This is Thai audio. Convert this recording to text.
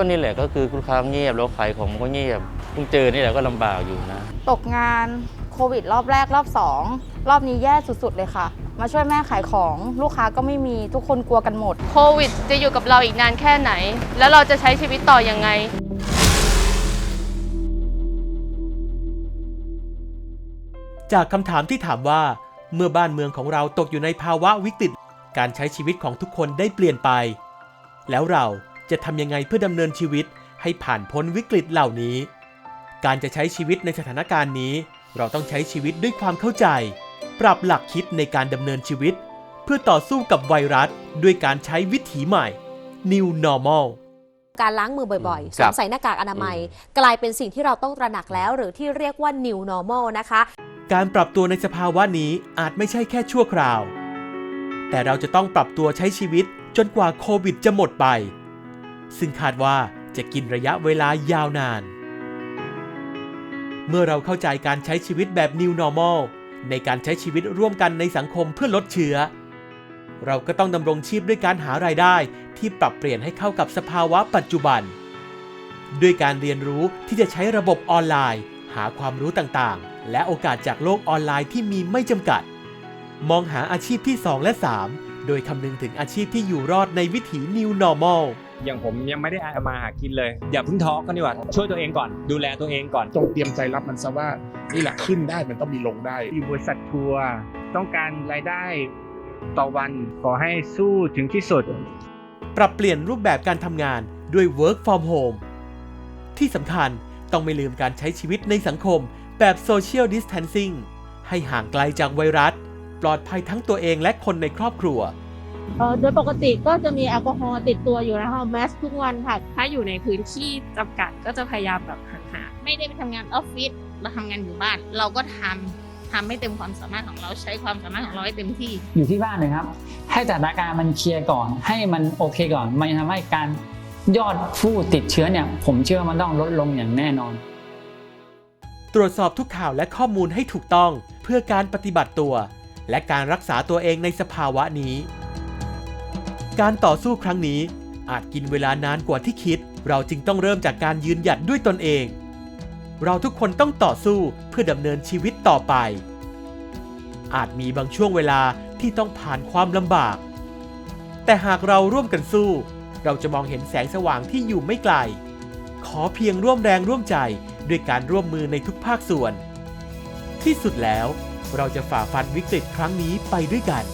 ก็นี่แหละก็คือลูกค้าเงียบแล้วขายของมันก็เงียบเพิ่งเจอนี่แหละก็ลำบากอยู่นะ ตกงานโควิดรอบแรกรอบ 2 รอบนี้แย่สุดๆเลยค่ะ มาช่วยแม่ขายของลูกค้าก็ไม่มีทุกคนกลัวกันหมด โควิดจะอยู่กับเราอีกนานแค่ไหน แล้วเราจะใช้ชีวิตต่อยังไง จากคำถามที่ถามว่า เมื่อบ้านเมืองของเราตกอยู่ในภาวะวิกฤต การใช้ชีวิตของทุกคนได้เปลี่ยนไป แล้วเรา จะทำยังไงเพื่อดำเนินชีวิตให้ผ่านพ้นวิกฤตเหล่านี้ การจะใช้ชีวิตในสถานการณ์นี้ เราต้องใช้ชีวิตด้วยความเข้าใจ ปรับหลักคิดในการดำเนินชีวิต เพื่อต่อสู้กับไวรัสด้วยการใช้วิถีใหม่ New Normal การล้างมือบ่อยๆ สวมใส่หน้ากากอนามัย กลายเป็นสิ่งที่เราต้องตระหนักแล้วหรือที่เรียกว่า new normal นะคะ การปรับตัวในสภาวะนี้อาจไม่ใช่แค่ชั่วคราว แต่เราจะต้องปรับตัวใช้ชีวิตจนกว่าโควิดจะหมดไป ซึ่งคาดว่าจะกินระยะเวลายาวนาน เมื่อเราเข้าใจการใช้ชีวิตแบบ New Normal ในการใช้ชีวิตร่วมกันในสังคมเพื่อลดเชื้อ เราก็ต้องดำรงชีพด้วยการหารายได้ที่ปรับเปลี่ยนให้เข้ากับสภาวะปัจจุบัน ด้วยการเรียนรู้ที่จะใช้ระบบออนไลน์ หาความรู้ต่างๆ และโอกาสจากโลกออนไลน์ที่มีไม่จำกัด มองหาอาชีพที่ 2 และ 3 โดยคำนึงถึงอาชีพที่อยู่รอดในวิถี New Normal อย่างผมยังไม่ได้เอามาหากินเลย อย่าเพิ่งท้อกันดีกว่าช่วยตัวเองก่อน ดูแลตัวเองก่อน จงเตรียมใจรับมันซะว่านี่แหละขึ้นได้มันต้องมีลงได้ อยู่บริษัททัวร์ต้องการรายได้ต่อวันขอให้สู้ถึงที่สุด ปรับเปลี่ยนรูปแบบการทำงานด้วย Work from Home ที่สำคัญต้องไม่ลืมการใช้ชีวิตในสังคมแบบ Social Distancing ให้ห่างไกลจากไวรัส ปลอดภัยทั้งตัวเองและคนในครอบครัวเอ่อ โดยปกติก็จะมีแอลกอฮอล์ติดตัวอยู่นะคะแมสทุกวันค่ะ ถ้าอยู่ในพื้นที่จำกัดก็จะพยายามแบบห่างๆไม่ได้ไปทำงานออฟฟิศเราทำงานอยู่บ้าน เราก็ทำทำให้เต็มความสามารถของเราใช้ความสามารถของเราให้เต็มที่ อยู่ที่บ้านเลยครับ ให้สถานการณ์มันเคลียร์ก่อน ให้มันโอเคก่อน มันจะทำให้การยอดผู้ติดเชื้อเนี่ย ผมเชื่อมันต้องลดลงอย่างแน่นอน ตรวจสอบทุกข่าวและข้อมูลให้ถูกต้องเพื่อการปฏิบัติตัว และการรักษาตัวเองในสภาวะนี้ การต่อสู้ครั้งนี้ อาจกินเวลานานกว่าที่คิด เราจึงต้องเริ่มจากการยืนหยัดด้วยตนเอง เราทุกคนต้องต่อสู้เพื่อดำเนินชีวิตต่อไป อาจมีบางช่วงเวลาที่ต้องผ่านความลำบาก แต่หากเราร่วมกันสู้ เราจะมองเห็นแสงสว่างที่อยู่ไม่ไกล ขอเพียงร่วมแรงร่วมใจด้วยการร่วมมือในทุกภาคส่วน ที่สุดแล้วเราจะฝ่าฟันวิกฤตครั้งนี้ไปด้วยกัน